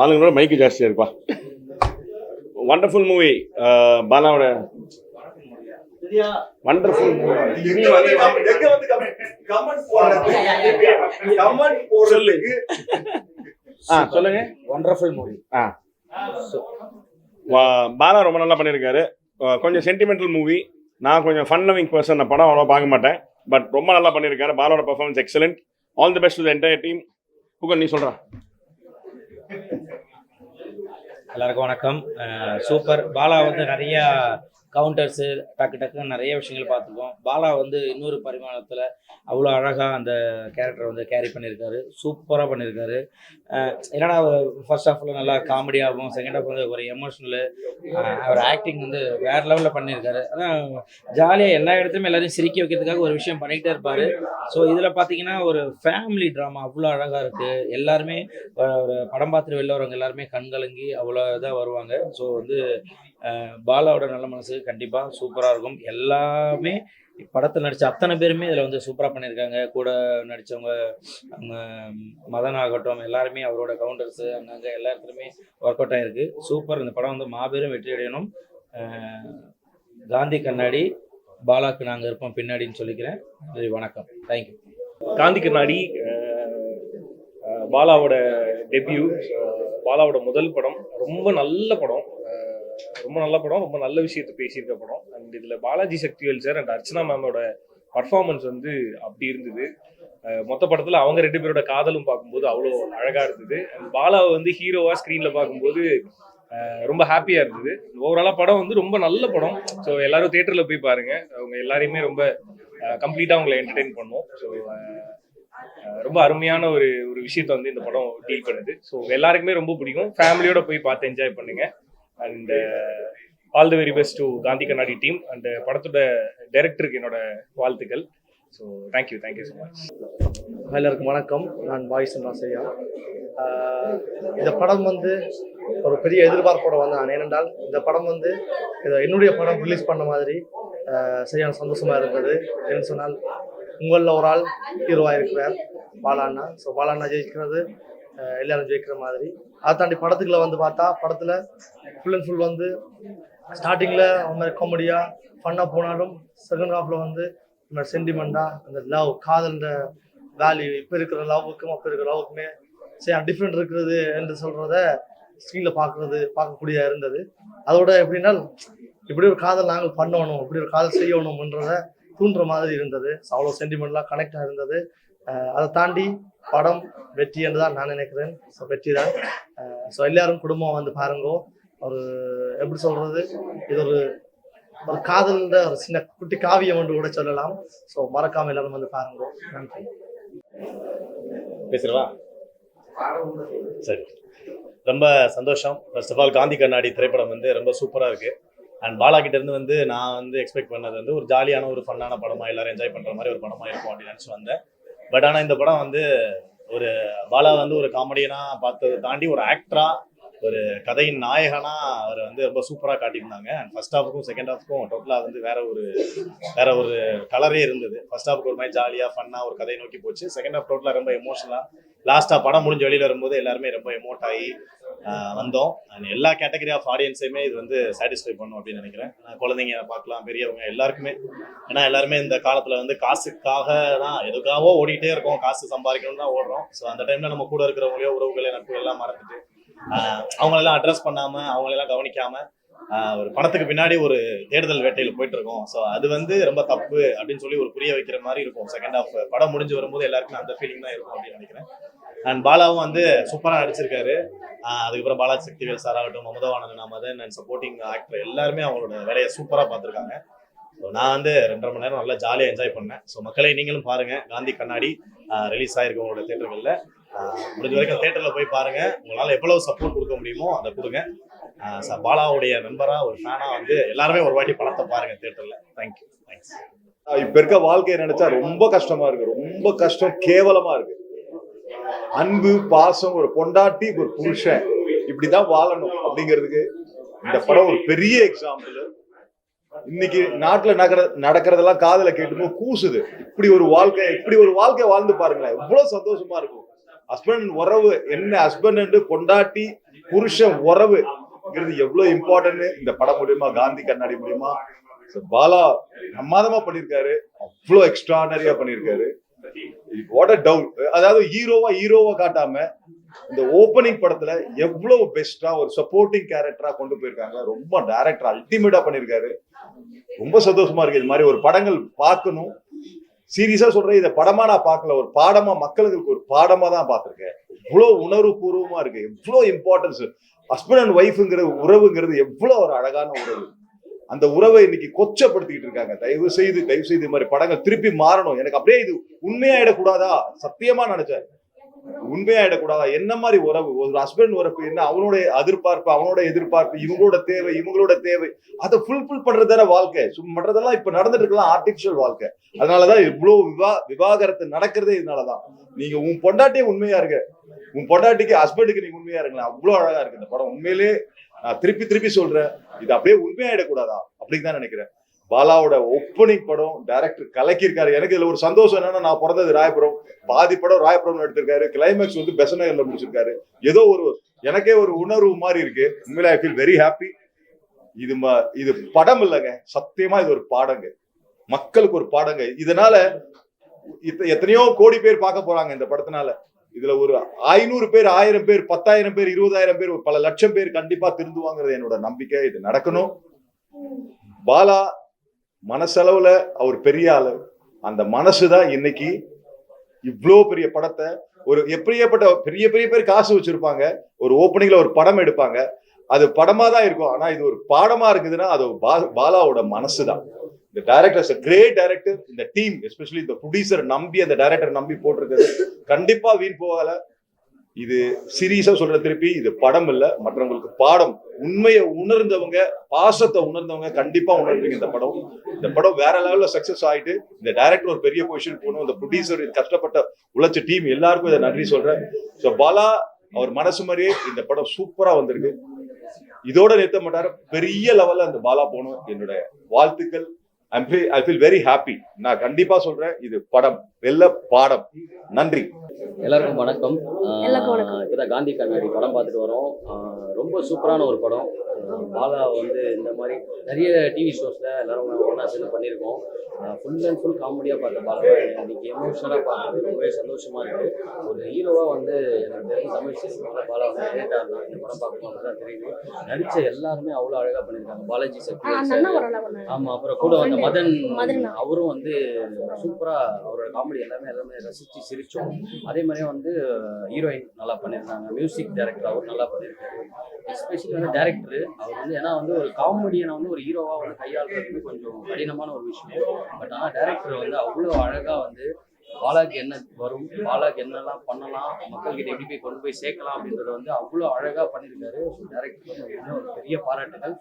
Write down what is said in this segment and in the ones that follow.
ஆளுங்களோட மைக்கு ஜாஸ்தியாக இருப்பா வண்டர்ஃபுல் மூவி பாலாவோட. வண்டர்ஃபுல் சொல்லுங்க ஆ சொல்லுங்க. மூவி ஆ. பாலா ரொம்ப நல்லா பண்ணியிருக்காரு கொஞ்சம் சென்டிமெண்டல் மூவி நான் கொஞ்சம் ஃபன் லவிங் பர்சன் நான் படம் அவ்வளோ பார்க்க மாட்டேன். பட் ரொம்ப நல்லா பண்ணியிருக்காரு பாலாவோட performance excellent all the best to entire team Pugazh நீ சொல்கிறா எல்லாருக்கும் வணக்கம். சூப்பர். பாலா வந்து நிறைய கவுண்டர்ஸு டக்கு டக்குன்னு நிறைய விஷயங்கள் பார்த்துருக்கோம். பாலா வந்து இன்னொரு பரிமாணத்தில் அவ்வளோ அழகாக அந்த கேரக்டர் வந்து கேரி பண்ணியிருக்காரு. சூப்பராக பண்ணியிருக்காரு. என்னடா என்னடா ஃபர்ஸ்ட் ஆஃப்ல நல்லா காமெடியாகவும் செகண்ட் ஆஃப் வந்து ஒரு எமோஷ்னலு அவர் ஆக்டிங் வந்து வேறு லெவலில் பண்ணியிருக்காரு. அதான் ஜாலியாக எல்லா இடத்துலையும் எல்லாரையும் சிரிக்க வைக்கிறதுக்காக ஒரு விஷயம் பண்ணிக்கிட்டே இருப்பார். ஸோ இதில் பார்த்தீங்கன்னா ஒரு ஃபேமிலி ட்ராமா அவ்வளோ அழகாக இருக்குது எல்லாருமே ஒரு படம் பார்த்துட்டு வெளில வரவங்க எல்லாருமே கண்கலங்கி அவ்வளோ இதாக வருவாங்க. ஸோ வந்து பாலாவோட நல்ல மனசு கண்டிப்பாக சூப்பராக இருக்கும். எல்லாமே படத்தில் நடித்த அத்தனை பேருமே இதில் வந்து சூப்பராக பண்ணியிருக்காங்க. கூட நடித்தவங்க அவங்க மதன் ஆகட்டும் எல்லாருமே அவரோட கவுண்டர்ஸு அங்கங்கே எல்லா இடத்துலையுமே ஒர்க் அவுட் ஆகிருக்கு சூப்பர் இந்த படம் வந்து மாபெரும் வெற்றி அடையணும். காந்தி கண்ணாடி பாலாக்கு நாங்கள் இருப்போம் பின்னாடின்னு சொல்லிக்கிறேன். நன்றி வணக்கம். தேங்க்யூ காந்தி கண்ணாடி பாலாவோட டெபியூ பாலாவோட முதல் படம். ரொம்ப நல்ல படம். ரொம்ப நல்ல படம் ரொம்ப நல்ல விஷயத்தை பேசியிருக்க படம். அண்ட் இதுல பாலாஜி சக்திவேல் சார் அண்ட் அர்ச்சனா மேமோட பர்ஃபார்மன்ஸ் வந்து அப்படி இருந்தது. மொத்த படத்துல அவங்க ரெண்டு பேரோட காதலும் பார்க்கும்போது அவ்வளோ அழகா இருந்தது. அண்ட் பாலாவை வந்து ஹீரோவா ஸ்க்ரீனில் பார்க்கும்போது ரொம்ப ஹாப்பியா இருந்தது. ஓவராலா படம் வந்து ரொம்ப நல்ல படம். ஸோ எல்லாரும் தியேட்டர்ல போய் பாருங்க. அவங்க எல்லாரையுமே ரொம்ப கம்ப்ளீட்டா அவங்களை என்டர்டெயின் பண்ணும். ஸோ ரொம்ப அருமையான ஒரு ஒரு விஷயத்தை வந்து இந்த படம் டீல் பண்ணுது. ஸோ எல்லாருக்குமே ரொம்ப பிடிக்கும். ஃபேமிலியோட போய் பார்த்து என்ஜாய் பண்ணுங்க. And all the very best to Gandhi Kannadi team and படத்தோட டைரக்டருக்கு என்னோட வாழ்த்துக்கள். So thank you thank you so much எல்லாருக்கும் வணக்கம். நான் பாய்ஸ் ராசையா இந்த படம் வந்து ஒரு பெரிய எதிர்பார்ப்போட வந்தேன். ஏனென்றால் இந்த படம் வந்து என்னுடைய படம் ரிலீஸ் பண்ண மாதிரி சரியான சந்தோஷமா இருந்தது. என்று சொன்னால் உங்களில் ஒரு ஆள் ஹீரோவாக இருக்கிறார் பாலாண்ணா. ஸோ பாலாண்ணா ஜெயிக்கிறது. எல்லாரும் ஜெயிக்கிற மாதிரி. அதை தாண்டி படத்துக்குள்ள வந்து பார்த்தா படத்தில் ஃபுல் அண்ட் ஃபுல் வந்து ஸ்டார்டிங்கில் அவங்க காமெடியாக ஃபன்னாக போனாலும் செகண்ட் ஹாஃபில் வந்து சென்டிமெண்ட்டாக அந்த லவ் காதல்ன்ற வேல்யூ இப்போ இருக்கிற லவ்வுக்கும் அப்போ இருக்கிற லவ்வுக்குமே சரி டிஃப்ரெண்ட் இருக்கிறது என்று சொல்கிறத ஸ்க்ரீனில் பார்க்குறது பார்க்கக்கூடிய இருந்தது. அதோட எப்படின்னா இப்படி ஒரு காதல் நாங்கள் பண்ணணும் இப்படி ஒரு காதல் செய்யணும்ன்றத தூண்டுற மாதிரி இருந்தது. அவ்வளோ சென்டிமெண்ட்லாம் கனெக்டாக இருந்தது. அதை தாண்டி படம் வெற்றி என்று தான் நான் நினைக்கிறேன். ஸோ வெற்றி தான். ஸோ எல்லாரும் குடும்பம் வந்து பாருங்கோ. ஒரு எப்படி சொல்கிறது இது ஒரு ஒரு காதல்ன்ற ஒரு சின்ன குட்டி காவியம் என்று கூட சொல்லலாம். ஸோ மறக்காம எல்லாரும் வந்து பாருங்க. நன்றி. பேசுறவா? சரி. ரொம்ப சந்தோஷம். ஃபர்ஸ்ட் ஆஃப் ஆல் காந்தி கண்ணாடி திரைப்படம் வந்து ரொம்ப சூப்பராக இருக்குது அண்ட் பாலா கிட்ட இருந்து வந்து நான் வந்து எக்ஸ்பெக்ட் பண்ணது வந்து ஒரு ஜாலியான ஒரு ஃபன்னான படமாக எல்லாரும் என்ஜாய் பண்ணுற மாதிரி ஒரு படமாக இருக்கும் அப்படின்னு நினச்சி வந்தேன். பட் ஆனால் இந்த படம் வந்து ஒரு பாலா வந்து ஒரு காமெடியனாக பார்த்ததை தாண்டி ஒரு ஆக்டராக ஒரு கதையின் நாயகனா அவர் வந்து ரொம்ப சூப்பராக காட்டியிருந்தாங்க. அண்ட் ஃபர்ஸ்ட் ஹாஃபுக்கும் செகண்ட் ஹாஃப்க்கும் டோட்டலாக வந்து வேற ஒரு வேற ஒரு கலரே இருந்தது. ஃபர்ஸ்ட் ஹாஃபுக்கு ஒரு மாதிரி ஜாலியாக ஃபன்னாக ஒரு கதையை நோக்கி போச்சு. செகண்ட் ஹாஃப் டோட்டலாக ரொம்ப எமோஷனலாக லாஸ்ட்டாக படம் முடிஞ்சு வெளியில் வரும்போது எல்லாருமே ரொம்ப எமோட் ஆகி வந்தோம். எல்லா கேட்டகரி ஆஃப் ஆடியன்ஸையுமே இது வந்து சாட்டிஸ்ஃபை பண்ணும் அப்படின்னு நினைக்கிறேன். குழந்தைங்க பார்க்கலாம் பெரியவங்க எல்லாருக்குமே. ஏன்னா எல்லாருமே இந்த காலத்தில் வந்து காசுக்காக தான் எதுக்காகவோ ஓடிட்டே இருக்கோம். காசு சம்பாதிக்கணும்னு தான் ஓடுறோம். ஸோ அந்த டைமில் நம்ம கூட இருக்கிறவங்களையோ உறவுகளை நட்புகள் எல்லாம் மறந்துட்டு அவங்களெல்லாம் அட்ரஸ் பண்ணாமல் அவங்களெல்லாம் கவனிக்காமல் ஒரு பணத்துக்கு பின்னாடி ஒரு தேடுதல் வேட்டையில் போயிட்டு இருக்கோம் ஸோ அது வந்து ரொம்ப தப்பு அப்படின்னு சொல்லி ஒரு புரிய வைக்கிற மாதிரி இருக்கும். செகண்ட் ஆஃப் படம் முடிஞ்சு வரும்போது எல்லாருக்குமே அந்த ஃபீலிங் தான் இருக்கும் அப்படின்னு நினைக்கிறேன். அண்ட் பாலாவும் வந்து சூப்பராக நடிச்சிருக்காரு. அதுக்கப்புறம் பாலாஜி சக்திவேல் சார் ஆகட்டும் மமதவானன் மதன் அண்ட் சப்போர்ட்டிங் ஆக்டர் எல்லாருமே அவங்களோட வேலையை சூப்பராக பார்த்துருக்காங்க. ஸோ நான் வந்து ரெண்டரை மணி நேரம் நல்லா ஜாலியாக என்ஜாய் பண்ணேன். ஸோ மக்களை நீங்களும் பாருங்கள் காந்தி கண்ணாடி ரிலீஸ் ஆகிருக்கு உங்களோட தேட்டர்களில் முடிஞ்ச வரைக்கும் தேட்டரில் போய் பாருங்கள் உங்களால் எவ்வளவு சப்போர்ட் கொடுக்க முடியுமோ அதை கொடுங்க. பாலாவுடைய நண்பரா ஒரு ஃபேனாக வந்து எல்லாருமே ஒரு வாட்டி படத்தை பாருங்க தேட்டரில் தேங்க்யூ தேங்க்ஸ் இப்ப இருக்க வாழ்க்கையை நினைச்சா ரொம்ப கஷ்டமா இருக்கு. ரொம்ப கஷ்டம் கேவலமா இருக்கு. அன்பு பாசம் ஒரு பொண்டாட்டி ஒரு புருஷன் இப்படிதான் வாழணும் அப்படிங்கிறதுக்கு இந்த படம் ஒரு பெரிய எக்ஸாம்பிள் இன்னைக்கு நாட்டுல நகர நடக்கிறதெல்லாம் காதுல கேட்டுமோ கூசுது. இப்படி ஒரு வாழ்க்கை இப்படி ஒரு வாழ்க்கை வாழ்ந்து பாருங்களேன். எவ்வளவு சந்தோஷமா இருக்கும். ஹஸ்பண்ட் உறவு என்ன? ஹஸ்பண்ட் பொண்டாட்டி புருஷன் உறவு. எவ்வளவு இம்பார்ட்டன்ட் இந்த படம் மூலியமா காந்தி கண்ணாடி மூலியமா. பாலா பிரமாதமா பண்ணியிருக்காரு அவ்வளோ எக்ஸ்ட்ரானரியா பண்ணியிருக்காரு வாட் அ டவுட் அதாவது ஹீரோவா ஹீரோவா காட்டாம இந்த ஓப்பனிங் படத்துல எவ்வளவு பெஸ்டா ஒரு சப்போர்ட்டிங் கேரக்டரா கொண்டு போயிருக்காங்க. ரொம்ப டைரக்டர் அல்டிமேட்டா பண்ணியிருக்காரு ரொம்ப சந்தோஷமா இருக்கு. இது மாதிரி ஒரு படங்கள் பார்க்கணும். சீரியஸா சொல்றேன் இதை படமா நான் பார்க்கல. ஒரு பாடமா மக்களுக்கு ஒரு பாடமா தான் பார்த்துருக்கேன். இவ்வளோ உணர்வு பூர்வமா இருக்கு. எவ்வளோ இம்பார்ட்டன்ஸ் ஹஸ்பண்ட் அண்ட் ஒய்ஃப்ங்கிற உறவுங்கிறது எவ்வளோ ஒரு அழகான உறவு. அந்த உறவை இன்னைக்கு கொச்சப்படுத்திக்கிட்டு இருக்காங்க. தயவு செய்து தயவு செய்து இது மாதிரி படங்கள் திருப்பி மாறணும். எனக்கு அப்படியே இது உண்மையாயிடக்கூடாதா? சத்தியமா நினைச்சேன். உண்மையாயிடக்கூடாதா? என்ன மாதிரி உறவு? ஒரு ஹஸ்பண்ட் உறவு என்ன அவனுடைய எதிர்பார்ப்பு அவனோட எதிர்பார்ப்பு இவங்களோட தேவை இவங்களோட தேவை. அதை ஃபுல்ஃபில் பண்றது தானே வாழ்க்கை. சும்மா மற்றதெல்லாம் இப்ப நடந்துட்டு இருக்கலாம் ஆர்டிபிஷியல் வாழ்க்கை. அதனாலதான் இவ்வளவு விவா விவாகரத்து நடக்கிறதே இதனாலதான். நீங்க உன் பொண்டாட்டியே உண்மையா இருக்க உன் பொண்டாட்டிக்கு ஹஸ்பண்டுக்கு நீங்க உண்மையா இருக்கலாம். அவ்வளவு அழகா இருக்கு இந்த படம். உண்மையிலே நான் திருப்பி திருப்பி சொல்றேன். இது அப்படியே உண்மையாயிடக்கூடாதா? அப்படின்னு தான் நினைக்கிறேன். பாலாவோட ஓப்பனிங் படம் டைரக்டர் கலக்கியிருக்காரு. எனக்கு இதுல ஒரு சந்தோஷம் என்னன்னா நான் பிறந்தது ராயபுரம். பாதி படம் ராயபுரம் எடுத்திருக்காரு. கிளைமேக்ஸ் வந்து பெசநகர்ல முடிச்சிருக்காரு. ஏதோ ஒரு எனக்கே ஒரு உணர்வு மாதிரி இருக்கு. உண்மையில ஐ ஃபீல் வெரி ஹாப்பி இது ம- இது படம் இல்லைங்க. சத்தியமா இது ஒரு பாடங்க. மக்களுக்கு ஒரு பாடங்க. இதனால இத்த- எத்தனையோ கோடி பேர் பார்க்க போறாங்க இந்த படத்தினால. இதுல ஒரு ஐநூறு பேர் ஆயிரம் பேர் பத்தாயிரம் பேர் இருபதாயிரம் பேர் ஒரு பல லட்சம் பேர் கண்டிப்பா திருந்துவாங்கிறது என்னோட நம்பிக்கை இது நடக்கணும். பாலா மனசளவுல அவர் பெரிய ஆளு. அந்த மனசுதான் இன்னைக்கு இவ்வளோ பெரிய படத்தை ஒரு எப்படியப்பட்ட பெரிய பெரிய பேர் காசு வச்சிருப்பாங்க. ஒரு ஓப்பனிங்ல ஒரு படம் எடுப்பாங்க. அது படமா தான் இருக்கும். ஆனா இது ஒரு பாடமா இருக்குதுன்னா அது பா- பாலாவோட மனசு தான் இந்த டைரக்டர் கிரேட் டைரக்டர் இந்த டீம் எஸ்பெஷலி இந்த ப்ரொடியூசர் நம்பி அந்த டைரக்டர் நம்பி போட்டிருக்கிறது கண்டிப்பா வீண் போகல. இது சீரியஸா சொல்ற திருப்பி. இது படம் இல்ல. மற்றவங்களுக்கு பாடம் உண்மையை உணர்ந்தவங்க பாசத்தை உணர்ந்தவங்க கண்டிப்பா உணர்வீங்க இந்த படம். இந்த படம் வேற லெவல்ல சக்சஸ் ஆயிட்டு இந்த டைரக்டர் ஒரு பெரிய பொசிஷன் போகணும். இந்த ப்ரொடியூசர் கஷ்டப்பட்ட உழைச்ச டீம் எல்லாருக்கும் இதை நன்றி சொல்றேன். ஸோ பாலா அவர் மனசு மாதிரியே இந்த படம் சூப்பரா வந்திருக்கு. இதோட நிறுத்த மாட்டாரு. பெரிய லெவல்ல அந்த பாலா போகணும். என்னுடைய வாழ்த்துக்கள். ஐ ஃபீல் வெரி ஹாப்பி நான் கண்டிப்பா சொல்றேன் இது படம் வெள்ள பாடம். நன்றி. எல்லாருக்கும் வணக்கம். ஆஹ் எல்லாருக்கும் வணக்கம். இப்பதான் காந்தி கண்ணாடி படம் பார்த்துட்டு வரோம். ரொம்ப சூப்பரான ஒரு படம். பாலா வந்து இந்த மாதிரி நிறைய டிவி ஷோஸ்ல எல்லாரும் ஒன்றா சேர்ந்து பண்ணியிருக்கோம். ஃபுல் அண்ட் ஃபுல் காமெடியாக பார்த்த பாலா இன்னைக்கு எமோஷனலாக பார்த்தது ரொம்பவே சந்தோஷமா இருக்கு. ஒரு ஹீரோவா வந்து எனக்கு தெரிஞ்ச தமிழ் சினிமாவில் பாலா வந்து கிரேட்டாக இருந்தான் இந்த படம் பார்க்கும்போது தான் தெரியுது. நடிச்ச எல்லாருமே அவ்வளோ அழகா பண்ணியிருக்காங்க. பாலாஜி சக்தி அந்த அண்ணா ஒரு நல்லா பண்ணாரு. ஆமா அப்புறம் கூட வந்த மதன். அவரும் வந்து சூப்பரா அவரோட காமெடி எல்லாமே எல்லாமே ரசிச்சு சிரிச்சோம். அதே மாதிரியே வந்து ஹீரோயின் நல்லா பண்ணியிருந்தாங்க. மியூசிக் டைரக்டர் அவர் நல்லா பண்ணியிருக்காரு. எஸ்பெஷலி வந்து டேரக்டர் அவர் வந்து ஏன்னா வந்து ஒரு காமெடியனை வந்து ஒரு ஹீரோவா வந்து கையாளுறது கொஞ்சம் கடினமான ஒரு விஷயம். பட் ஆனால் டேரக்டர் வந்து அவ்வளோ அழகா வந்து பாலாக்கு என்ன வரும் பாலாக்கு என்னெல்லாம் பண்ணலாம் மக்கள்கிட்ட எப்படி போய் கொண்டு போய் சேர்க்கலாம் அப்படின்றத வந்து அவ்வளோ அழகா பண்ணியிருக்காரு. டேரக்டர் ஒரு பெரிய பாராட்டுகள்.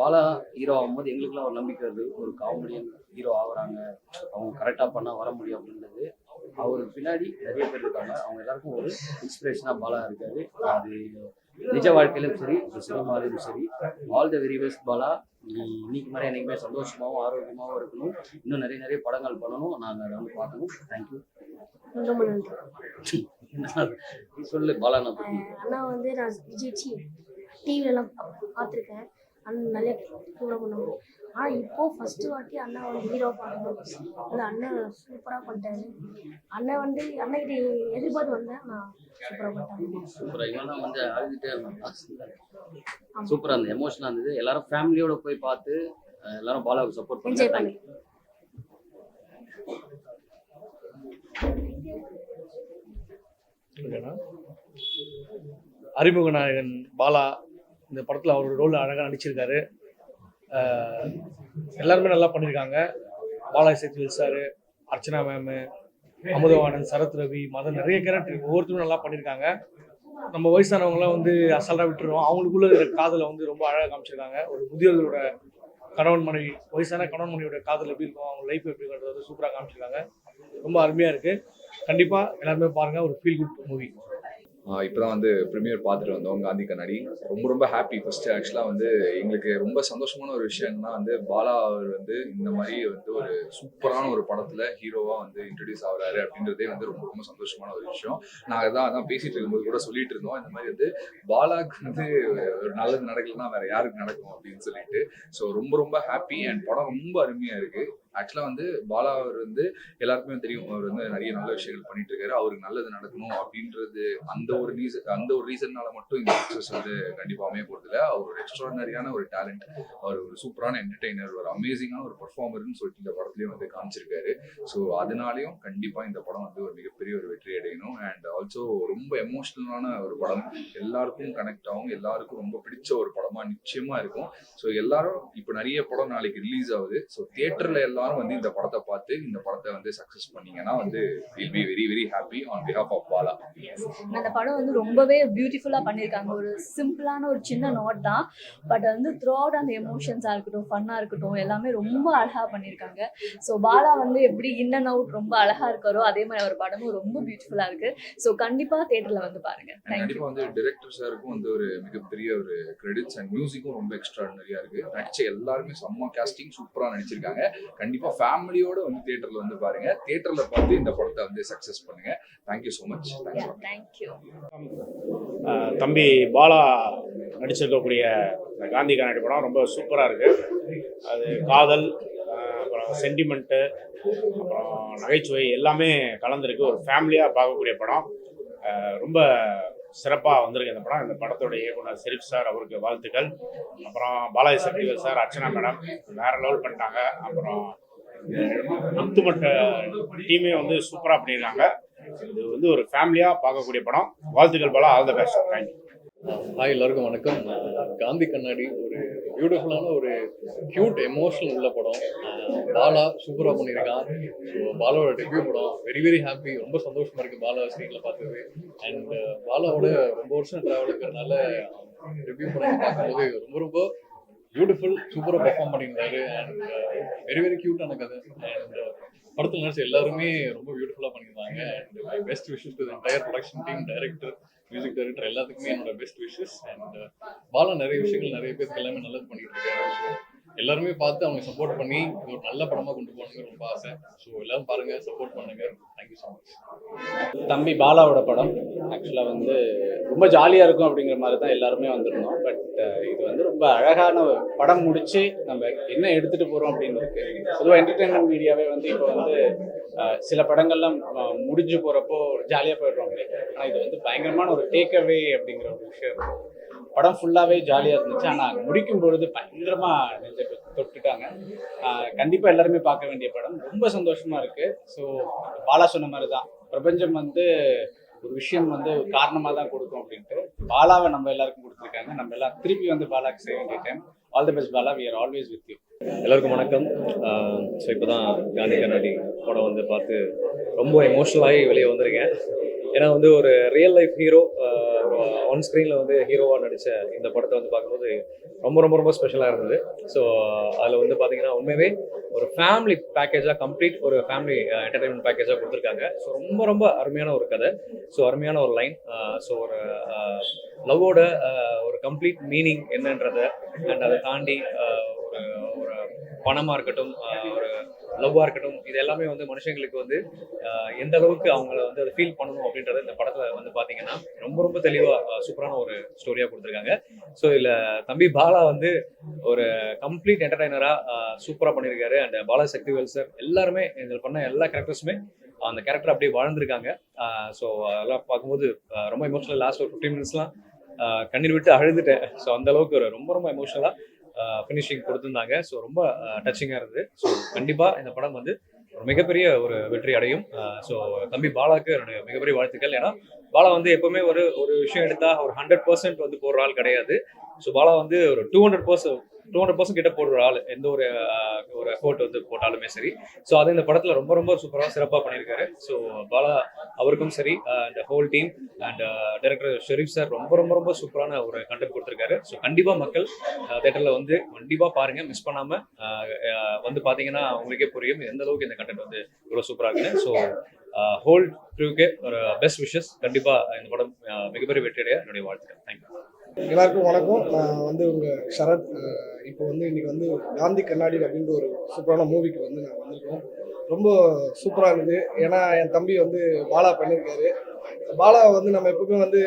பாலா ஹீரோ ஆகும்போது எங்களுக்குலாம் ஒரு நம்பிக்கை வருது. ஒரு காமெடியன் ஹீரோ ஆகுறாங்க. அவங்க கரெக்டாக பண்ணால் வர முடியும் அப்படின்றது. அவருக்கு பின்னாடி நிறைய பேர் இருக்காங்க. அவங்க எல்லாருக்கும் ஒரு இன்ஸ்பிரேஷனாக பாலா இருக்காரு. அது நிஜ வாழ்க்கையிலும் சரி சினிமாலையும் சரி all the very best Bala. நீ இன்னைக்கு மாதிரி என்னைக்குமே சந்தோஷமாகவும் ஆரோக்கியமாகவும் இருக்கணும். இன்னும் நிறைய நிறைய படங்கள் பண்ணணும். நாங்கள் அதை வந்து பார்க்கணும். தேங்க்யூ சொல்லு பற்றி அஹ் அண்ணா வந்து நான் விஜய் டிவிலலாம் பார்த்துருக்கேன். அண்ணன் நிறைய கூட பண்ணுவோம் ஆனால் இப்போ ஃபர்ஸ்ட் வாட்டி அண்ணா வந்து ஹீரோ பார்க்கணும் அந்த அண்ணன் சூப்பராக பண்ணிட்டாரு. அண்ணன் வந்து அண்ணன்கிட்ட எதிர்பார்த்து வந்தேன் நான் சூப்பராக பண்ணிட்டாங்க சூப்பராக இவெல்லாம் வந்து இருந்தான். சூப்பராக இருந்தது எமோஷனாக இருந்தது. எல்லாரும் ஃபேமிலியோட போய் பார்த்து எல்லாரும் பாலாவுக்கு சப்போர்ட் பண்ணி அறிமுக நாயகன் பாலா இந்த படத்தில் அவரோட ரோல் அழகாக நடிச்சிருக்காரு. எல்லாருமே நல்லா பண்ணியிருக்காங்க பாலாஜி சேத்துவேல் சார் அர்ச்சனா மேமு அமுதவாணன் சரத் ரவி மதன் நிறைய கேரக்டர் ஒவ்வொருத்தரும் நல்லா பண்ணியிருக்காங்க நம்ம வயசானவங்களாம் வந்து அசால்ட்டாக விட்டுருவோம். அவங்களுக்குள்ள காதலை வந்து ரொம்ப அழகாக காமிச்சிருக்காங்க. ஒரு முதியோர்களோட கணவன் மனைவி வயசான கணவன் மனைவியோட காதல் எப்படி இருக்கும் அவங்க லைஃப் எப்படி இருக்கிறது வந்து சூப்பராக காமிச்சிருக்காங்க. ரொம்ப அருமையாக இருக்குது கண்டிப்பாக எல்லாருமே பாருங்கள் ஒரு ஃபீல் குட் மூவி இப்போ தான் வந்து ப்ரீமியர் பார்த்துட்டு வந்தோம் காந்தி கண்ணாடி. ரொம்ப ரொம்ப ஹாப்பி ஃபர்ஸ்ட் ஆக்சுவலாக வந்து எங்களுக்கு ரொம்ப சந்தோஷமான ஒரு விஷயம்னா வந்து பாலா அவர் வந்து இந்த மாதிரி வந்து ஒரு சூப்பரான ஒரு படத்தில் ஹீரோவாக வந்து இன்ட்ரடியூஸ் ஆகுறாரு அப்படின்றதே வந்து ரொம்ப ரொம்ப சந்தோஷமான ஒரு விஷயம். நாங்கள் தான் அதான் பேசிட்டு இருக்கும்போது கூட சொல்லிட்டு இருந்தோம் இந்த மாதிரி வந்து பாலாக்கு வந்து ஒரு நல்லது நடக்கலன்னா வேற யாருக்கு நடக்கும் அப்படின்னு சொல்லிட்டு. ஸோ ரொம்ப ரொம்ப ஹாப்பி அண்ட் படம் ரொம்ப அருமையாக இருக்கு. ஆக்சுவலாக வந்து பாலா அவர் வந்து எல்லாருக்குமே தெரியும் அவர் வந்து நிறைய நல்ல விஷயங்கள் பண்ணிட்டு இருக்காரு அவருக்கு நல்லது நடக்கணும் அப்படின்றது அந்த ஒரு ரீசன் அந்த ஒரு ரீசன்னால மட்டும் இந்த சக்ஸஸ் வந்து கண்டிப்பாக அமைய போகிறதில்ல அவர் ஒரு எக்ஸ்ட்ரானரியான ஒரு டேலண்ட் அவர் ஒரு சூப்பரான என்டர்டெய்னர் ஒரு அமேசிங்கான ஒரு பர்ஃபார்மர்னு சொல்லிட்டு இந்த படத்துலயும் வந்து காமிச்சிருக்காரு. ஸோ அதனாலையும் கண்டிப்பாக இந்த படம் வந்து ஒரு மிகப்பெரிய ஒரு வெற்றி அடையணும். அண்ட் ஆல்சோ ரொம்ப எமோஷ்னலான ஒரு படம். எல்லாருக்கும் கனெக்ட் ஆகும். எல்லாருக்கும் ரொம்ப பிடிச்ச ஒரு படமா நிச்சயமா இருக்கும். ஸோ எல்லாரும் இப்போ நிறைய படம் நாளைக்கு ரிலீஸ் ஆகுது. ஸோ தியேட்டர்ல எல்லாரும் வந்து இந்த படத்தை பார்த்து இந்த படத்தை வந்து சக்ஸஸ் பண்ணீங்கன்னா வந்து will be very very happy on behalf of Bala அந்த படம் வந்து ரொம்பவே பியூட்டிஃபுல்லாக பண்ணியிருக்காங்க. ஒரு சிம்பிளான ஒரு சின்ன நோட் தான். பட் வந்து த்ரூ அவுட் அந்த எமோஷன்ஸாக இருக்கட்டும் ஃபன்னாக இருக்கட்டும் எல்லாமே ரொம்ப அழகாக பண்ணியிருக்காங்க. ஸோ பாலா வந்து எப்படி இன் அண்ட் அவுட் ரொம்ப அழகாக இருக்காரோ அதே மாதிரி அவர் படமும் ரொம்ப பியூட்டிஃபுல்லாக இருக்கு. ஸோ கண்டிப்பாக தேட்டரில் வந்து பாருங்க. And தேங்க்யூ கண்டிப்பா வந்து டிரெக்டர் சாருக்கும் வந்து ஒரு மிகப்பெரிய ஒரு கிரெடிட்ஸ் அண்ட் மியூசிக்கும் ரொம்ப எக்ஸ்ட்ராடனரியா இருக்கு. நடிச்ச எல்லாருமே செம்ம காஸ்டிங் சூப்பரா நடிச்சிருக்காங்க. கண்டிப்பா ஃபேமிலியோட வந்து தியேட்டர்ல வந்து பாருங்க. தியேட்டர்ல பார்த்து இந்த படத்தை வந்து சக்சஸ் பண்ணுங்க. தேங்க்யூ ஸோ மச் தேங்க்யூ தம்பி பாலா நடிச்சிருக்கக்கூடிய இந்த காந்தி கண்ணாடி படம் ரொம்ப சூப்பராக இருக்குது அது காதல் அப்புறம் சென்டிமெண்ட்டு அப்புறம் நகைச்சுவை எல்லாமே கலந்துருக்கு. ஒரு ஃபேமிலியாக பார்க்கக்கூடிய படம். ரொம்ப சிறப்பாக வந்திருக்கு இந்த படம். இந்த படத்தோட இயக்குனர் செரிப் சார் அவருக்கு வாழ்த்துக்கள். அப்புறம் பாலாஜி சக்திவேல் சார் அர்ச்சனா மேடம் வேற லெவல் பண்ணிட்டாங்க. அப்புறம் முத்துமட்ட டீமே வந்து சூப்பராக பண்ணியிருக்காங்க. இது வந்து ஒரு ஃபேமிலியாக பார்க்கக்கூடிய படம். வாழ்த்துக்கள் Bala all the best thank you hi எல்லாருக்கும் வணக்கம். காந்தி கண்ணாடி ஒரு பியூட்டிஃபுல்லான ஒரு கியூட் எமோஷனல் உள்ள படம். பாலா சூப்பராக பண்ணியிருக்கான். ஸோ பாலாவோட டெபியூ படம். வெரி வெரி ஹாப்பி ரொம்ப சந்தோஷமா இருக்கு பாலா ஸ்க்ரீனில் பார்த்தது. அண்ட் uh, பாலாவோட ரொம்ப வருஷம் ட்ராவல் இருக்கிறதுனால ரிவ்யூ படம் பார்க்கும்போது ரொம்ப ரொம்ப பியூட்டிஃபுல் சூப்பராக பெர்ஃபார்ம் பண்ணியிருந்தாரு. அண்ட் வெரி வெரி க்யூட்டான கதை. அண்ட் uh, படத்தில் நடிச்ச எல்லாருமே ரொம்ப பியூட்டிஃபுல்லாக and my best wishes to entire production team director music director எல்லாத்துக்குமே என்னோட பெஸ்ட் விஷஸ் அண்ட் பாலா நிறைய விஷயங்கள் நிறைய பேருக்கு எல்லாமே நல்லது பண்ணிட்டு இருக்காரு. எல்லாருமே பார்த்து அவங்க சப்போர்ட் பண்ணி ஒரு நல்ல படமா கொண்டு போகணுங்க ரொம்ப ஆசை. ஸோ எல்லாரும் பாருங்க சப்போர்ட் பண்ணுங்க. தேங்க்யூ ஸோ மச் தம்பி பாலாவோட படம் ஆக்சுவலாக வந்து ரொம்ப ஜாலியாக இருக்கும் அப்படிங்கிற மாதிரி தான் எல்லாருமே வந்திருந்தோம். பட் uh, இது வந்து ரொம்ப அழகான படம் முடிச்சு நம்ம என்ன எடுத்துட்டு போகிறோம் அப்படின்னு இருக்கு பொதுவாக என்டர்டெயின்மெண்ட் மீடியாவே வந்து இப்போ வந்து சில படங்கள்லாம் முடிஞ்சு போகிறப்போ ஜாலியாக போயிடுறோம் ஆனால் இது வந்து பயங்கரமான ஒரு டேக் அவே அப்படிங்கிற ஒரு விஷயம். படம் ஃபுல்லாகவே ஜாலியாக இருந்துச்சு. ஆனால் முடிக்கும் பொழுது பயங்கரமாக நெஞ்சை தொட்டுட்டாங்க. கண்டிப்பாக எல்லாருமே பார்க்க வேண்டிய படம். ரொம்ப சந்தோஷமாக இருக்குது ஸோ பாலா சொன்ன மாதிரி தான் பிரபஞ்சம் வந்து ஒரு விஷயம் வந்து ஒரு காரணமாக தான் கொடுக்கும் அப்படின்ட்டு பாலாவை நம்ம எல்லாருக்கும் கொடுத்துருக்காங்க. நம்ம எல்லாம் திருப்பி வந்து பாலாக்கு செய்ய வேண்டிய time all the best Bala. We are always with you எல்லாருக்கும் வணக்கம். ஸோ இப்போ தான் காந்தி கண்ணாடி படம் வந்து பார்த்து ரொம்ப எமோஷனலாகி வெளியே வந்திருக்கேன். ஏன்னா வந்து ஒரு ரியல் லைஃப் ஹீரோ ஒன் ஸ்க்ரீனில் வந்து ஹீரோவாக நடித்த இந்த படத்தை வந்து பார்க்கும்போது ரொம்ப ரொம்ப ரொம்ப ஸ்பெஷலாக இருந்தது. ஸோ அதில் வந்து பார்த்தீங்கன்னா உண்மையாகவே ஒரு ஃபேமிலி பேக்கேஜாக கம்ப்ளீட் ஒரு ஃபேமிலி என்டர்டைன்மெண்ட் பேக்கேஜாக கொடுத்துருக்காங்க. ஸோ ரொம்ப ரொம்ப அருமையான ஒரு கதை. ஸோ அருமையான ஒரு லைன் ஸோ ஒரு லவ்வோட ஒரு கம்ப்ளீட் மீனிங் என்னன்றதை அண்ட் அதை தாண்டி ஒரு ஒரு பணமாக இருக்கட்டும் ஒரு லவ்வாக இருக்கட்டும் இது எல்லாமே வந்து மனுஷங்களுக்கு வந்து எந்த அளவுக்கு அவங்கள வந்து அதை ஃபீல் பண்ணணும் அப்படின்றத இந்த படத்தில் வந்து பார்த்தீங்கன்னா ரொம்ப ரொம்ப தெளிவாக சூப்பரான ஒரு ஸ்டோரியாக கொடுத்துருக்காங்க. ஸோ இதில் தம்பி பாலா வந்து ஒரு கம்ப்ளீட் என்டர்டைனராக சூப்பராக பண்ணியிருக்காரு அண்ட் பாலா சக்திவேல் சார் எல்லாருமே இதில் பண்ண எல்லா கேரக்டர்ஸுமே அந்த கேரக்டர் அப்படியே வாழ்ந்திருக்காங்க. ஸோ அதெல்லாம் பார்க்கும்போது ரொம்ப எமோஷனல் லாஸ்ட் ஒரு ஃபிஃப்டீன் மினிட்ஸ்லாம் கண்ணீர் விட்டு அழுதுட்டேன். ஸோ அந்த அளவுக்கு ஒரு ரொம்ப ரொம்ப எமோஷனலாக ஃபினிஷிங் கொடுத்துருந்தாங்க. ஸோ ரொம்ப டச்சிங்காக இருந்தது. ஸோ கண்டிப்பாக இந்த படம் வந்து ஒரு மிகப்பெரிய ஒரு வெற்றி அடையும். ஸோ தம்பி பாலாக்கு என்னுடைய மிகப்பெரிய வாழ்த்துக்கள். ஏன்னா பாலா வந்து எப்பவுமே ஒரு ஒரு விஷயம் எடுத்தா ஒரு ஹண்ட்ரட் பர்சன்ட் வந்து போடுற ஆள் கிடையாது. ஸோ பாலா வந்து ஒரு two hundred percent two hundred percent கிட்ட போடுற ஆள் எந்த ஒரு ஒரு எஃபோர்ட் வந்து போட்டாலுமே சரி. ஸோ அது இந்த படத்தில் ரொம்ப ரொம்ப சூப்பராக சிறப்பாக பண்ணியிருக்காரு. ஸோ பாலா அவருக்கும் சரி அந்த whole team and director Sherif sir ரொம்ப ரொம்ப ரொம்ப சூப்பரான ஒரு கண்டென்ட் கொடுத்துருக்காரு. ஸோ கண்டிப்பாக மக்கள் தேட்டரில் வந்து கண்டிப்பாக பாருங்கள் மிஸ் பண்ணாமல் வந்து பார்த்தீங்கன்னா உங்களுக்கே புரியும் எந்த அளவுக்கு இந்த கண்டென்ட் வந்து இவ்வளோ சூப்பராக இருக்குன்னு. ஸோ ஹோல் ட்ரூக்கு ஒரு பெஸ்ட் விஷஸ் கண்டிப்பாக இந்த படம் மிகப்பெரிய வெற்றியடைய என்னுடைய வாழ்த்துக்கள். தேங்க்யூ எல்லாருக்கும் வணக்கம். நான் வந்து உங்கள் ஷரத் இப்போ வந்து இன்னைக்கு வந்து காந்தி கண்ணாடி அப்படின்ற ஒரு சூப்பரான மூவிக்கு வந்து நான் வந்திருக்கோம். ரொம்ப சூப்பராக இருந்தது ஏன்னா என் தம்பி வந்து பாலா பண்ணியிருக்காரு பாலா வந்து நம்ம எப்பவுமே வந்து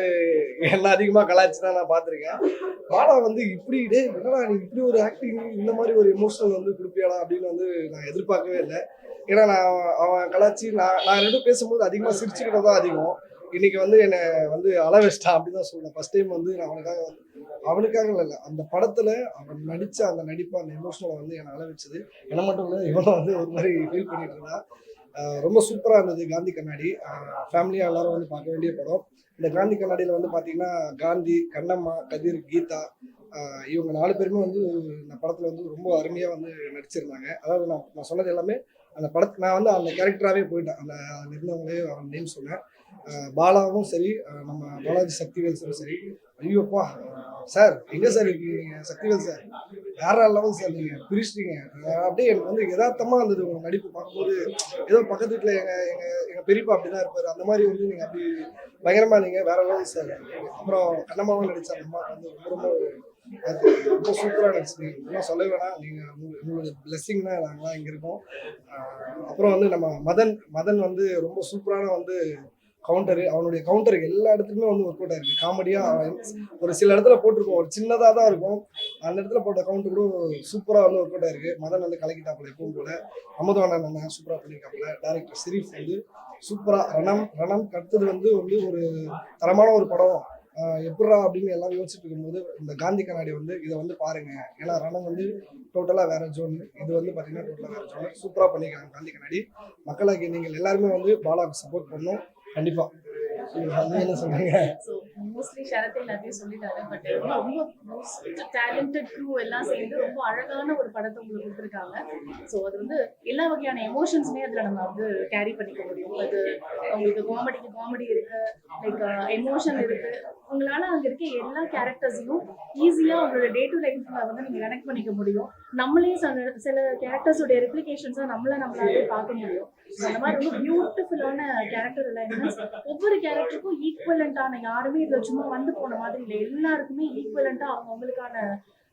எல்லாம் அதிகமாக கலாய்ச்சி தான் நான் பார்த்துருக்கேன். பாலா வந்து இப்படி டே என்னடா நீ இப்படி ஒரு ஆக்டிங் இந்த மாதிரி ஒரு எமோஷனல் வந்து கொடுப்பியாடா? அப்படின்னு வந்து நான் எதிர்பார்க்கவே இல்லை. ஏன்னா நான் அவன் கலாய்ச்சி நான் நான் ரெண்டும் பேசும்போது அதிகமாக சிரிச்சுக்கிட்டதான் அதிகம். இன்னைக்கு வந்து என்னை வந்து அளவெச்சிட்டான் அப்படின்னு தான் சொல்லுவேன் ஃபர்ஸ்ட் டைம் வந்து நான் அவனுக்காக வந்து அவனுக்காக இல்லை அந்த படத்துல அவன் நடிச்ச அந்த நடிப்பு அந்த எமோஷனலை வந்து என்னை அளவிச்சது என்ன மட்டும் இல்லை இவனும் வந்து ஒரு மாதிரி ஃபீல் பண்ணிட்டு இருந்தான். ரொம்ப சூப்பராக இருந்தது காந்தி கண்ணாடி. ஃபேமிலியாக எல்லாரும் வந்து பார்க்க வேண்டிய படம். இந்த காந்தி கண்ணாடியில் வந்து பார்த்தீங்கன்னா காந்தி கண்ணம்மா கதிர் கீதா இவங்க நாலு பேருமே வந்து இந்த படத்தில் வந்து ரொம்ப அருமையாக வந்து நடிச்சிருந்தாங்க. அதாவது நான் நான் சொன்னது எல்லாமே அந்த படத்து நான் வந்து அந்த கேரக்டராகவே போயிட்டேன். அந்த இருந்தவங்களே அவன் நேம் சொன்னேன். பாலாவும் சரி நம்ம பாலாஜி சக்திவேல் சாரும் சரி. ஐயோப்பா சார் எங்கே சார் இருக்கீங்க சக்திவேல் சார்? வேற லெவல் சார் நீங்கள் பிரிச்சிட்டீங்க. அப்படியே எனக்கு வந்து யதார்த்தமாக இருந்தது உங்கள் நடிப்பு பார்க்கும்போது. ஏதோ பக்கத்து வீட்டில் எங்கள் எங்கள் எங்கள் பெரியப்பா அப்படி தான் இருப்பார். அந்த மாதிரி வந்து நீங்கள் அப்படி பயங்கரமாக நீங்கள் வேற லெவல் சார். அப்புறம் கண்ணம்மாவும் நடித்தார் அம்மா வந்து ரொம்ப ரொம்ப அது ரொம்ப சூப்பராக நடிச்சிருக்கீங்க இன்னும் சொல்ல வேணாம். நீங்கள் உங்களோட பிளெஸ்ஸிங் தான் நாங்களாம் இங்கே இருக்கோம். அப்புறம் வந்து நம்ம மதன் மதன் வந்து ரொம்ப சூப்பரான வந்து கவுண்டரு அவனுடைய கவுண்டர் எல்லா இடத்துலையுமே வந்து ஒர்க் அவுட் ஆயிருக்கு. காமெடியாக ஒரு சில இடத்துல போட்டிருக்கோம் ஒரு சின்னதாக தான் இருக்கும். அந்த இடத்துல போட்ட கவுண்டர் கூட சூப்பராக வந்து ஒர்க் அவுட் ஆயிருக்கு. மதன் வந்து கலக்கிட்டாப்புல எப்பவும் போல. அமுதவானன் அண்ணன் சூப்பராக பண்ணியிருக்காப்புல டேரக்டர் சிரீஃப் வந்து சூப்பராக ரணம் ரணம் கடுத்தது வந்து வந்து ஒரு தரமான ஒரு படம். எப்படா அப்படின்னு எல்லாம் யோசிச்சுட்டு இருக்கும்போது இந்த காந்தி கண்ணாடி வந்து இதை வந்து பாருங்க. ஏன்னா ரணம் வந்து டோட்டலாக வேற ஜோன் இது வந்து பார்த்தீங்கன்னா டோட்டலாக வேற ஜோன் சூப்பராக பண்ணியிருக்காங்க காந்தி கண்ணாடி. மக்களாகி நீங்கள் எல்லாருமே வந்து பாலாவுக்கு சப்போர்ட் பண்ணணும். கண்டிப்பாக நீங்க என்ன சொல்றீங்க? மோஸ்ட்லி ஷரத் எல்லாத்தையும் சொல்லிட்டாரு பட் ரொம்ப மோஸ்ட் டேலண்டட் க்ரூ எல்லாம் சேர்ந்து ரொம்ப அழகான ஒரு படத்தை உங்களுக்கு கொடுத்துருக்காங்க. ஸோ அது வந்து எல்லா வகையான எமோஷன்ஸுமே அதில் நம்ம வந்து கேரி பண்ணிக்க முடியும். அது உங்களுக்கு காமெடிக்கு காமெடி இருக்கு லைக் எமோஷன் இருக்கு. உங்களால அங்க இருக்க எல்லா கேரக்டர்ஸையும் ஈஸியா உங்களோட டே டு லைஃப்ல வந்து நீங்க கனெக்ட் பண்ணிக்க முடியும். நம்மளே சில சில கேரக்டர்ஸோட ரெப்ளிகேஷன்ஸை நம்மள நம்மளாலே பார்க்க முடியும். அந்த மாதிரி ரொம்ப பியூட்டிஃபுல்லான கேரக்டர் எல்லாம் ஒவ்வொரு கேரக்டருக்கும் ஈக்குவலண்டான யாருமே இதுல சும்மா வந்து போன மாதிரி இல்லை. எல்லாருக்குமே ஈக்குவலண்டா அவங்கவுங்களுக்கான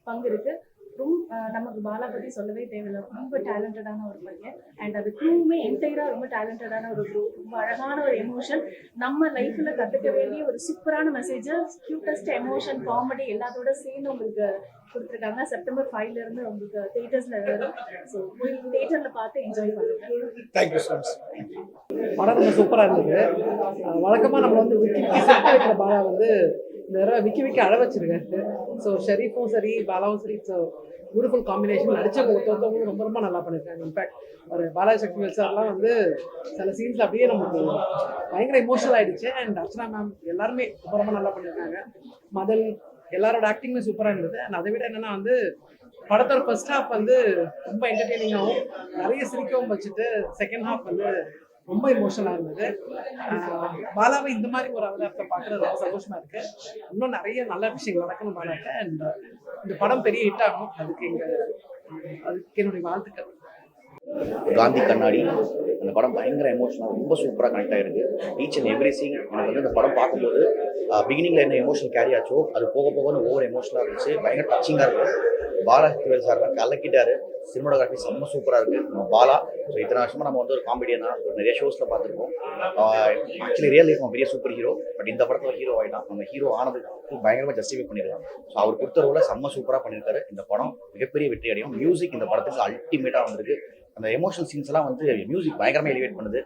பங்கு இருக்கு. ரொம்ப நமக்கு பாலா பத்தி சொல்லவே தேவையில்லை. ரொம்ப டேலண்டடான ஒரு பையன். அண்ட் அது க்ரூவுமே என்டையரா ரொம்ப டேலண்டடான ஒரு க்ரூ ரொம்ப அழகான ஒரு எமோஷன் நம்ம லைஃப்ல கத்துக்க வேண்டிய ஒரு சூப்பரான மெசேஜ் கியூட்டஸ்ட் எமோஷன் காமெடி எல்லாத்தோட சேர்ந்து உங்களுக்கு கொடுத்துருக்காங்க. செப்டம்பர் ஃபைவ்ல இருந்து உங்களுக்கு தேட்டர்ஸ்ல வரும். ஸோ போய் தேட்டர்ல பார்த்து என்ஜாய் பண்ணுங்க. தேங்க்யூ ஸோ மச் படம் ரொம்ப சூப்பராக இருந்தது. வழக்கமாக நம்ம வந்து விக்கி விக்கி பாலா வந்து இந்த தடவை விக்கி விக்கி அழ வச்சிருக்காரு. ஸோ ஷெரீஃபும் சரி பாலாவும் சரி ஸோ பியூட்டிஃபுல் காம்பினேஷன் நடிச்சவங்க ஒருத்தவங்களும் ரொம்ப ரொம்ப நல்லா பண்ணியிருக்காங்க இன்ஃபேக்ட் ஒரு பாலாஜி சக்திவேல் சார்லாம் வந்து சில சீன்ஸ் அப்படியே நமக்கு பயங்கர இமோஷனல் ஆயிடுச்சு. அண்ட் அர்ச்சனா மேம் எல்லாருமே ரொம்ப ரொம்ப நல்லா பண்ணியிருக்காங்க மதன் எல்லாரோட ஆக்டிங்குமே சூப்பராக இருந்தது. அண்ட் அதை விட என்னன்னா வந்து படத்தோட ஃபர்ஸ்ட் ஹாஃப் வந்து ரொம்ப என்டர்டெய்னிங்காகவும் நிறைய சிரிக்கவும் வச்சுட்டு செகண்ட் ஹாஃப் வந்து ரொம்ப இமோஷனலாக இருந்தது. பாலாவை இந்த மாதிரி ஒரு அவதாரத்தை பார்க்குறது ரொம்ப சந்தோஷமா இருக்கு. இன்னும் நிறைய நல்ல விஷயங்கள் நடக்கணும் பாலாட்ட அண்ட் இந்த படம் பெரிய ஹிட் ஆகும் அதுக்கு எங்க அதுக்கு என்னுடைய வாழ்த்துக்கள். காந்தி கண்ணாடி. அந்த படம் பயங்கர எமோஷனல் ரொம்ப சூப்பராக கனெக்ட் ஆயிருக்கு. ஈச் அண்ட் எவ்ரி சீன் எனக்கு வந்து இந்த படம் பார்க்கும்போது பிகினிங்ல என்ன எமோஷன் கேரி ஆச்சோ அது போக போகன்னு ஒவ்வொரு எமோஷனாக இருந்துச்சு. பயங்கர டச்சிங்காக இருக்கு பாலா திவேல் சார் கலக்கிட்டாரு. சினிமாடோகிராஃபி செம்ம சூப்பராக இருக்கு. நம்ம பாலா ஸோ இத்தனை வருஷமா நம்ம வந்து ஒரு காமெடியனா ஒரு நிறைய ஷோஸில் பார்த்துருக்கோம். ஆக்சுவலி ரியல் லைஃப் பெரிய சூப்பர் ஹீரோ பட் இந்த படத்தில் ஹீரோ ஆகிட்டான் நம்ம ஹீரோ ஆனதுக்கு பயங்கரமாக ஜஸ்டிஃபை பண்ணியிருக்காங்க ஸோ அவர் கொடுத்த ரோல செம்ம சூப்பராக பண்ணியிருக்காரு இந்த படம் மிகப்பெரிய வெற்றி அடையும். மியூசிக் இந்த படத்துக்கு அல்டிமேட்டாக வந்திருக்கு. அந்த எமோஷனல் சீன்ஸ் எல்லாம் வந்து மியூசிக் பயங்கரமாக எலிவேட் பண்ணுது.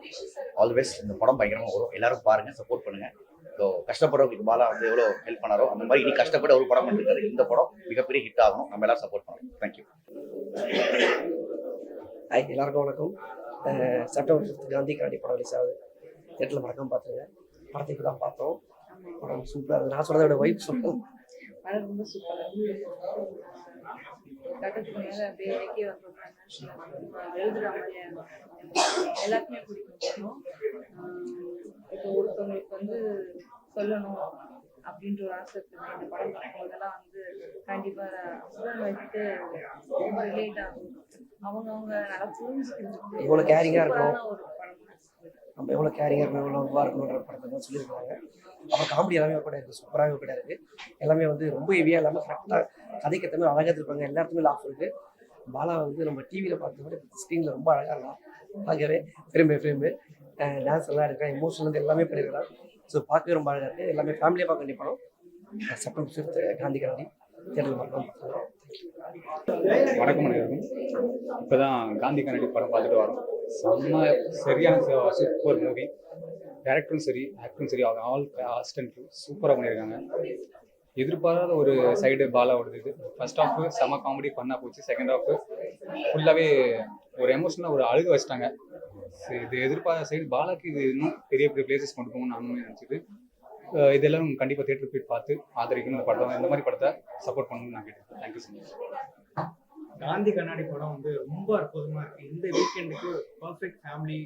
ஆல்வேஸ் இந்த படம் பயங்கரமாக வரும். எல்லாரும் பாருங்க சப்போர்ட் பண்ணுங்க. ஸோ கஷ்டப்படுறவங்களுக்கு பாலா வந்து எவ்வளோ ஹெல்ப் பண்ணாரோ அந்த மாதிரி இனி கஷ்டப்பட்டு ஒரு படம் பண்ணிருக்காரு இந்த படம் மிகப்பெரிய ஹிட் ஆகும். நம்ம எல்லாரும் சப்போர்ட் பண்ணணும். தேங்க்யூ ஹாய் எல்லாருக்கும் வணக்கம். செப்டம்பர் ஃபிஃப்த் காந்தி கண்ணாடி படம் ரிலீஸ் ஆகுது. தேட்டரில் மறக்காம பார்த்துருங்க. படத்தை இப்போ தான் பார்த்தோம். படம் சூப்பராக நான் சொல்றதை விட ஒய்ஃப் படம் ரொம்ப சூப்பராக கட்டத்துக்கு மேலே அப்படியே இலக்கிய வந்தோம் எழுதுகிற மாதிரியா எல்லாருக்குமே பிடிக்கும். இப்போ ஒருத்தவங்களுக்கு வந்து சொல்லணும் அப்படின்ற ஒரு ஆசை இருக்குது இந்த படம் பார்க்கும்போதெல்லாம் வந்து கண்டிப்பாக ஹஸ்பண்ட் ஒய்ஃப்க்கு ரொம்ப ரிலேட் ஆகும். அவங்க அவங்க நல்லா புரிஞ்சுக்கிறது. ஒரு படம். நம்ம எவ்வளோ கேரிங்காக இருக்கணும் எவ்வளோ இதுவாக இருக்கணுன்ற படத்தை தான் சொல்லியிருக்காங்க. அப்புறம் காமெடி எல்லாமே கூட இருக்குது சூப்பராகவே கூட இருக்குது எல்லாமே வந்து ரொம்ப ஹெவியாக இல்லாமல் கரெக்டாக கதைக்கு மாதிரி அழகாக இருப்பாங்க எல்லாத்துக்குமே லாஃப் இருக்குது பாலா வந்து நம்ம டிவியில் பார்த்த மாதிரி ஸ்க்ரீனில் ரொம்ப அழகாக இருக்கலாம் பார்க்கவே ஃப்ரேம் பை ஃப்ரேமு டான்ஸ் எல்லாம் எடுக்கிறான். எமோஷனல் எல்லாமே பண்ணியிருக்கிறான் ஸோ பார்க்கவே ரொம்ப அழகாக இருக்குது எல்லாமே ஃபேமிலியாக பார்க்க வேண்டிய படம். செப்டம்பர் ஃபிஃப்த் காந்தி காந்தி மட்டும் பார்க்கலாம். வணக்கம் அனைவருக்கும். இப்போ தான் காந்தி கண்ணாடி படம் பார்த்துட்டு வரோம். செம்ம சரியான சூப்பர் மூவி டேரக்டரும் சரி ஆக்டரும் சரி அவங்க ஆல் ஆஸ்டன் சூப்பராக பண்ணியிருக்காங்க. எதிர்பாராத ஒரு சைடு பாலாவோடது இது. ஃபர்ஸ்ட் ஹாஃப் செம காமெடி பண்ணா போச்சு. செகண்ட் ஹாஃப் ஃபுல்லாகவே ஒரு எமோஷனலாக ஒரு அழுக வச்சிட்டாங்க. இது எதிர்பாராத சைடு பாலாக்கு இது இன்னும் பெரிய பெரிய பிளேசஸ் கொண்டு போகணும்னு நானுமே நினச்சிது இதெல்லாம் கண்டிப்பாக தேட்டர் போய் பார்த்து ஆதரிக்கணும். இந்த படம் இந்த மாதிரி படத்தை சப்போர்ட் பண்ணணும்னு நான் கேட்டேன் தேங்க்யூ ஸோ மச் காந்தி கண்ணாடி படம் வந்து ரொம்ப அற்புதமா இருக்கு. இந்த வீக்கெண்டுக்கு பர்ஃபெக்ட் ஃபேமிலி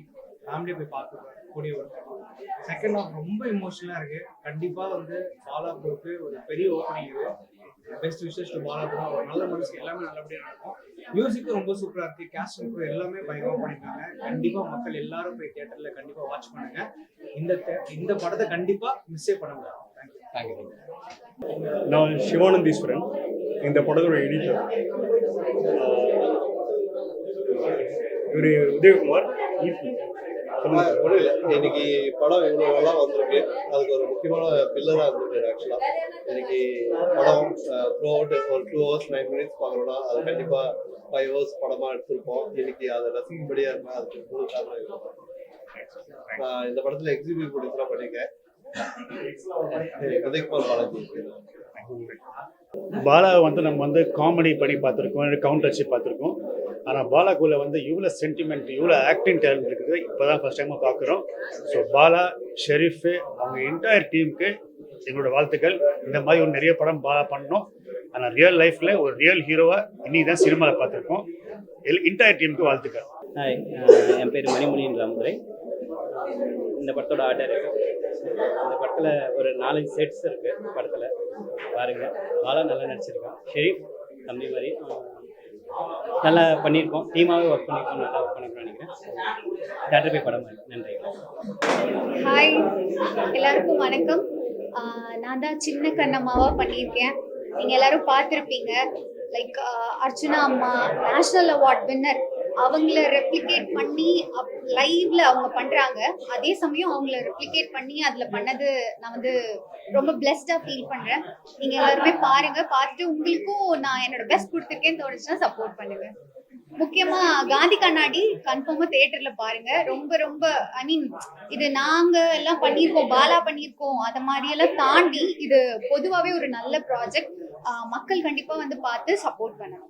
ஃபேமிலியை போய் பார்க்கக்கூடிய ஒரு படம் செகண்ட் ஹாஃப் ரொம்ப இமோஷனலா இருக்கு. கண்டிப்பா வந்து பாலாபுருக்கு ஒரு பெரிய ஓப்பனிங் இது. பெஸ்ட் விஷஸ் டு பாலாபுரம் ஒரு நல்ல மனசு எல்லாமே நல்லபடியா நடக்கும். மியூசிக்கும் ரொம்ப சூப்பரா இருக்கு. கேஸ்ட் எல்லாமே பயங்கரமா பண்ணிருக்காங்க கண்டிப்பா மக்கள் எல்லாரும் போய் தியேட்டர்ல கண்டிப்பா வாட்ச் பண்ணுங்க. இந்த இந்த படத்தை கண்டிப்பா மிஸ்ஸே பண்ண முடியாது. தேங்க்யூ தேங்க்யூ நான் சிவானந்தீஸ்வரன். இந்த படத்தோட எடிட்டர் இவர் உதயகுமார். ஈபி ஒன்றும் இல்லை. இன்னைக்கு படம் இவ்வளோலாம் வந்திருக்கு. அதுக்கு ஒரு முக்கியமான பில்லராக இருந்துட்டு ஆக்சுவலாக இன்னைக்கு படம் த்ரூ அவுட் ஒரு டூ ஹவர்ஸ் நைன் மினிட்ஸ் பார்க்குறோம்னா அது கண்டிப்பாக ஃபைவ் ஹவர்ஸ் படமாக எடுத்திருப்போம். இன்னைக்கு அதை ரசிக்கும்படியாக இருந்தால் அதுக்கு முழு காரணம் இருக்கும் நான் இந்த படத்தில் எக்ஸிபியூட் ப்ரொடியூசராக பண்ணியிருக்கேன் உதயகுமார் பாலாஜி. பாலா வந்து நம்ம வந்து காமெடி பண்ணி பார்த்துருக்கோம் கவுண்டர்ஷிப் பார்த்துருக்கோம். ஆனால் பாலாக்குள்ள வந்து இவ்வளோ சென்டிமெண்ட் இவ்வளோ ஆக்டிங் டேலண்ட் இருக்குது. இப்போ தான் ஃபஸ்ட் டைமாக பார்க்குறோம் ஸோ பாலா ஷெரீஃபு அவங்க என்டையர் டீமுக்கு எங்களோட வாழ்த்துக்கள். இந்த மாதிரி ஒரு நிறைய படம் பாலா பண்ணோம். ஆனால் ரியல் லைஃப்பில் ஒரு ரியல் ஹீரோவாக இன்னைக்கு தான் சினிமாவில் பார்த்துருக்கோம். எல் இன்டையர் டீமுக்கு வாழ்த்துக்கள். ஹாய் என் பேர் மணிமொழியின் ராமதுரை. இந்த படத்தோட ஆர்டர் இந்த படத்தில் ஒரு நாலஞ்சு செட்ஸ் இருக்குது படத்தில். பாருங்கள் பாலா நல்லா நடிச்சிருக்கான். ஷெரீஃப் தம்பி மாதிரி. நல்லா பண்ணியிருக்கோம். டீமாகவே ஒர்க் பண்ணியிருக்கோம். நல்லா ஒர்க் பண்ணிருக்கோம் நினைக்கிறேன் தேட்டர் போய் படம் நன்றி. ஹாய் எல்லாருக்கும் வணக்கம். நான் தான் சின்ன கண்ணம்மாவாக பண்ணியிருக்கேன். நீங்கள் எல்லாரும் பார்த்துருப்பீங்க. லைக் அர்ச்சனா அம்மா நேஷ்னல் அவார்ட் வின்னர் அவங்கள ரெப்ளிகேட் பண்ணி லைவ்ல அவங்க பண்றாங்க. அதே சமயம் அவங்கள ரெப்ளிகேட் பண்ணி அதுல பண்ணது நான் வந்து ரொம்ப பிளெஸ்டா ஃபீல் பண்றேன். நீங்க எல்லாருமே பாருங்க. பார்த்துட்டு உங்களுக்கும் நான் என்னோட பெஸ்ட் கொடுத்துருக்கேன்னு தோணுச்சுன்னா சப்போர்ட் பண்ணுங்க. முக்கியமா காந்தி கண்ணாடி கன்ஃபார்மா தியேட்டர்ல பாருங்க. ரொம்ப ரொம்ப ஐ மீன் இது நாங்க எல்லாம் பண்ணியிருக்கோம். பாலா பண்ணியிருக்கோம். அத மாதிரி எல்லாம் தாண்டி இது பொதுவாவே ஒரு நல்ல ப்ராஜெக்ட் மக்கள் கண்டிப்பா வந்து பார்த்து சப்போர்ட் பண்ணணும்.